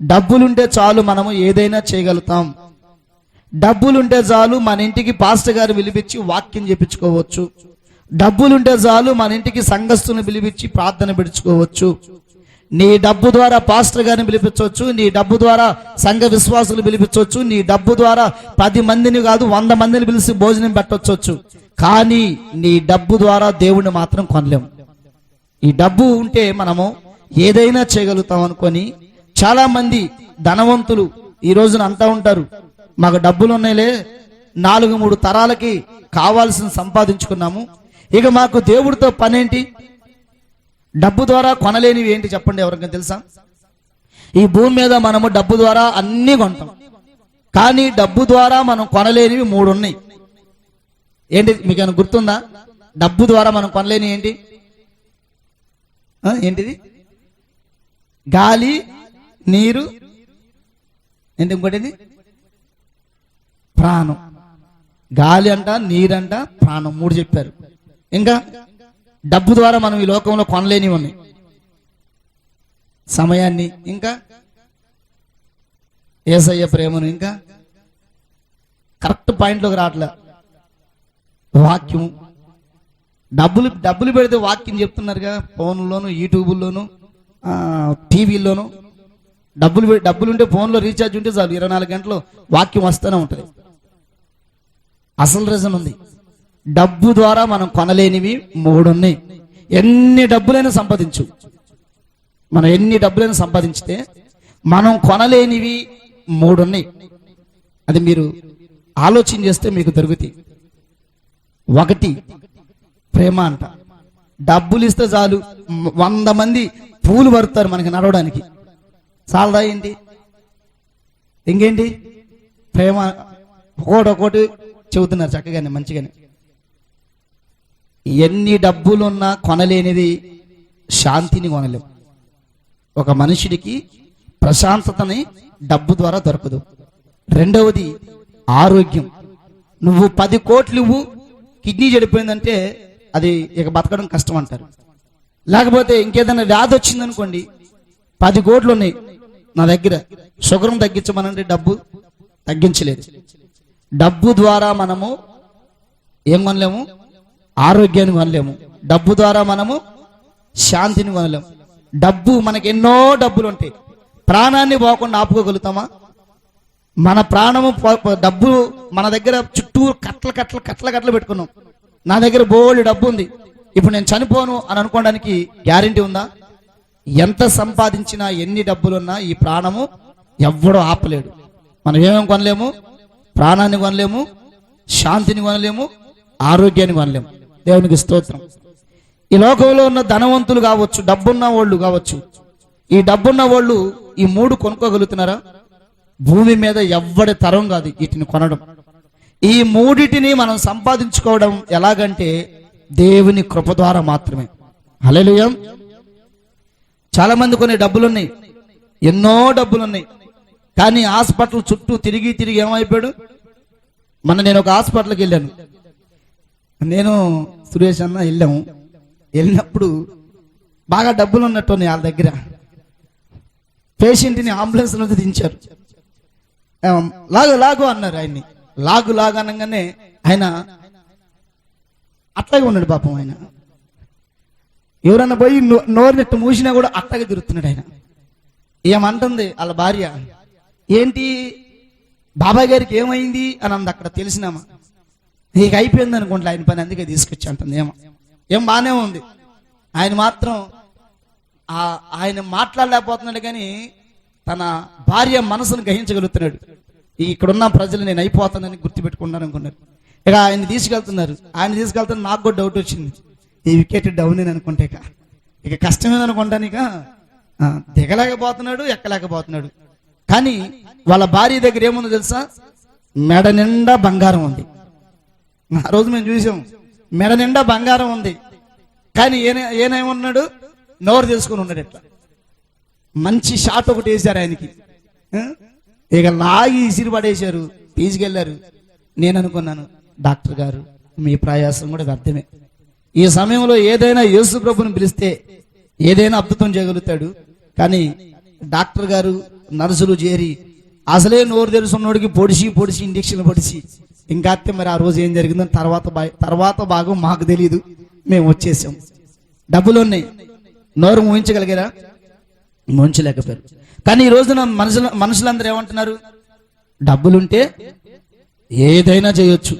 డబ్బులుంటే చాలు మనము ఏదైనా చేయగలుగుతాం. డబ్బులుంటే చాలు మన ఇంటికి పాస్టర్ గారు పిలిపించి వాక్యం చెప్పించుకోవచ్చు. డబ్బులుంటే చాలు మన ఇంటికి సంఘస్థుని పిలిపించి ప్రార్థన పెడుచుకోవచ్చు. నీ డబ్బు ద్వారా పాస్టర్ గారిని పిలిపించవచ్చు నీ డబ్బు ద్వారా సంఘ విశ్వాసులు పిలిపించవచ్చు నీ డబ్బు ద్వారా పది మందిని కాదు వంద మందిని పిలిచి భోజనం పెట్టవచ్చు కానీ నీ డబ్బు ద్వారా దేవుణ్ణి మాత్రం కొనలేము ఈ డబ్బు ఉంటే మనము ఏదైనా చేయగలుగుతాం అనుకొని చాలా మంది ధనవంతులు ఈ రోజున అంతా ఉంటారు. మాకు డబ్బులు ఉన్నాయిలే నాలుగు మూడు తరాలకి కావాల్సిన సంపాదించుకున్నాము. ఇక మాకు దేవుడితో పనేంటి? డబ్బు ద్వారా కొనలేనివి ఏంటి చెప్పండి ఎవరికైనా తెలుసా? ఈ భూమి మీద మనము డబ్బు ద్వారా అన్నీ కొంటాం. కానీ డబ్బు ద్వారా మనం కొనలేనివి మూడు ఉన్నాయి. ఏంటి మీకు ఏమైనా గుర్తుందా? డబ్బు ద్వారా మనం కొనలేని ఏంటి? ఏంటిది? గాలి నీరు? ఏంటి ఇంకోటిది ప్రాణం. గాలి అంట నీరంట ప్రాణం. మూడు చెప్పారు. ఇంకా డబ్బు ద్వారా మనం ఈ లోకంలో కొనలేని ఉన్నాయి. సమయాన్ని ఇంకా ఏసయ్య ప్రేమను ఇంకా కరెక్ట్ పాయింట్లోకి రావట్లే. వాక్యం డబ్బులు డబ్బులు పెడితే వాక్యం చెప్తున్నారుగా ఫోన్లోను యూట్యూబ్లోను ఆ, డబ్బులు డబ్బులు ఉంటే ఫోన్లో రీఛార్జ్ ఉంటే చాలు. ఇరవై నాలుగు గంటలు వాక్యం వస్తూనే ఉంటుంది. అసలు రీజన్ ఉంది. డబ్బు ద్వారా మనం కొనలేనివి మూడు ఉన్నాయి ఎన్ని డబ్బులైనా సంపాదించు. మనం ఎన్ని డబ్బులైనా సంపాదించితే మనం కొనలేనివి మూడు ఉన్నాయి అది మీరు ఆలోచన చేస్తే మీకు దొరుకుతాయి. ఒకటి ప్రేమ అంట. డబ్బులు ఇస్తే చాలు వంద మంది పూలు పడతారు మనకి నడవడానికి. చాలదా ఏంటి? ఇంకేంటి? ప్రేమ. ఒకటి ఒకటి చెబుతున్నారు చక్కగానే మంచిగానే. ఎన్ని డబ్బులున్నా కొనలేనిది శాంతిని కొనలేం. ఒక మనుషుడికి ప్రశాంతతని డబ్బు ద్వారా దొరకదు. రెండవది ఆరోగ్యం. నువ్వు పది కోట్లు ఇవ్వు కిడ్నీ చెడిపోయిందంటే అది ఇక బతకడం కష్టం అంటారు. లేకపోతే ఇంకేదైనా వ్యాధి వచ్చిందనుకోండి పది కోట్లు ఉన్నాయి. నా దగ్గర షుగర్ను తగ్గించమనంటే డబ్బు తగ్గించలేదు. డబ్బు ద్వారా మనము ఏం కొనలేము? ఆరోగ్యాన్ని కొనలేము. డబ్బు ద్వారా మనము శాంతిని కొనలేము. డబ్బు మనకి ఎన్నో డబ్బులు ఉంటాయి. ప్రాణాన్ని పోకుండా ఆపుకోగలుగుతామా? మన ప్రాణము డబ్బు మన దగ్గర చుట్టూ కట్ల కట్ల కట్ల కట్టలు పెట్టుకున్నాం. నా దగ్గర బోల్డ్ డబ్బు ఉంది. ఇప్పుడు నేను చనిపోను అని అనుకోవడానికి గ్యారంటీ ఉందా? ఎంత సంపాదించినా ఎన్ని డబ్బులున్నా ఈ ప్రాణము ఎవ్వడూ ఆపలేడు. మనం ఏమేమి కొనలేము? ప్రాణాన్ని కొనలేము శాంతిని కొనలేము ఆరోగ్యాన్ని కొనలేము. దేవునికి స్తోత్రం. ఈ లోకంలో ఉన్న ధనవంతులు కావచ్చు డబ్బున్న వాళ్ళు కావచ్చు ఈ డబ్బున్న వాళ్ళు ఈ మూడు కొనుక్కోగలుగుతున్నారా? భూమి మీద ఎవ్వడి తరం కాదు వీటిని కొనడం. ఈ మూడిటిని మనం సంపాదించుకోవడం ఎలాగంటే దేవుని కృప ద్వారా మాత్రమే. హల్లెలూయా. చాలా మంది కొన్ని డబ్బులున్నాయి. ఎన్నో డబ్బులున్నాయి. కానీ హాస్పిటల్ చుట్టూ తిరిగి తిరిగి ఏమైపోయాడు? మొన్న నేను ఒక హాస్పిటల్కి వెళ్ళాను. నేను సురేష్ అన్న వెళ్ళాము. వెళ్ళినప్పుడు బాగా డబ్బులు ఉన్నట్టు ఉన్నాయి వాళ్ళ దగ్గర. పేషెంట్ని అంబులెన్స్ నుంచి దించారు. లాగు లాగు అన్నారు ఆయన్ని. లాగు లాగు అనగానే ఆయన అట్లాగే ఉన్నాడు పాపం ఆయన. ఎవరన్నా పోయి నో- నోరు నెట్టు మూసినా కూడా అట్టగా తిరుగుతున్నాడు ఆయన. ఏమంటుంది వాళ్ళ భార్య? ఏంటి? బాబాయ్ గారికి ఏమైంది? అని అంది అక్కడ తెలిసినామా? నీకు అయిపోయింది అనుకుంటా ఆయన పని అందుకే తీసుకొచ్చి అంటుంది. ఏమో. ఏం బాగానే ఉంది. ఆయన మాత్రం ఆ ఆయన మాట్లాడలేకపోతున్నాడు కానీ తన భార్య మనసును గ్రహించగలుగుతున్నాడు. ఇక్కడున్న ప్రజలు నేను అయిపోతానని గుర్తుపెట్టుకున్నాను అనుకున్నాడు ఇక ఆయన తీసుకెళ్తున్నారు. ఆయన తీసుకెళ్తాను నాకు కూడా డౌట్ వచ్చింది. ఈ వికెట్ డౌన్ అని అనుకుంటే ఇక. ఇక కష్టమేది ఇక. దిగలేకపోతున్నాడు ఎక్కలేకపోతున్నాడు. కానీ వాళ్ళ భార్య దగ్గర ఏముందో తెలుసా? మెడ నిండా బంగారం ఉంది. ఆ రోజు మేము చూసాం. మెడ నిండా బంగారం ఉంది. కానీ ఏనే ఈయనేమన్నాడు నోరు తెలుసుకుని ఉన్నాడు ఇట్లా. మంచి షాట్ ఒకటి వేశారు ఆయనకి. ఇక లాగి ఇసిరి పడేశారు. తీసుకెళ్ళారు. నేను అనుకున్నాను డాక్టర్ గారు మీ ప్రయాసం కూడా వ్యర్థమే. ఈ సమయంలో ఏదైనా యేసు ప్రభుని పిలిస్తే ఏదైనా అద్భుతం చేయగలుగుతాడు. కానీ డాక్టర్ గారు నర్సులు చేరి అసలే నోరు తెలుసున్నోడికి పొడిచి పొడిచి ఇంజక్షన్లు పొడిచి ఇంకా అత్తే మరి ఆ రోజు ఏం జరిగిందో తర్వాత బా- తర్వాత భాగం మాకు తెలియదు మేము వచ్చేసాం. డబ్బులు ఉన్నాయి నోరు ఊహించగలిగారా ఊహించలేకపోయారు కానీ ఈ రోజున మనుషులు మనుషులందరూ ఏమంటున్నారు? డబ్బులుంటే ఏదైనా చేయొచ్చు.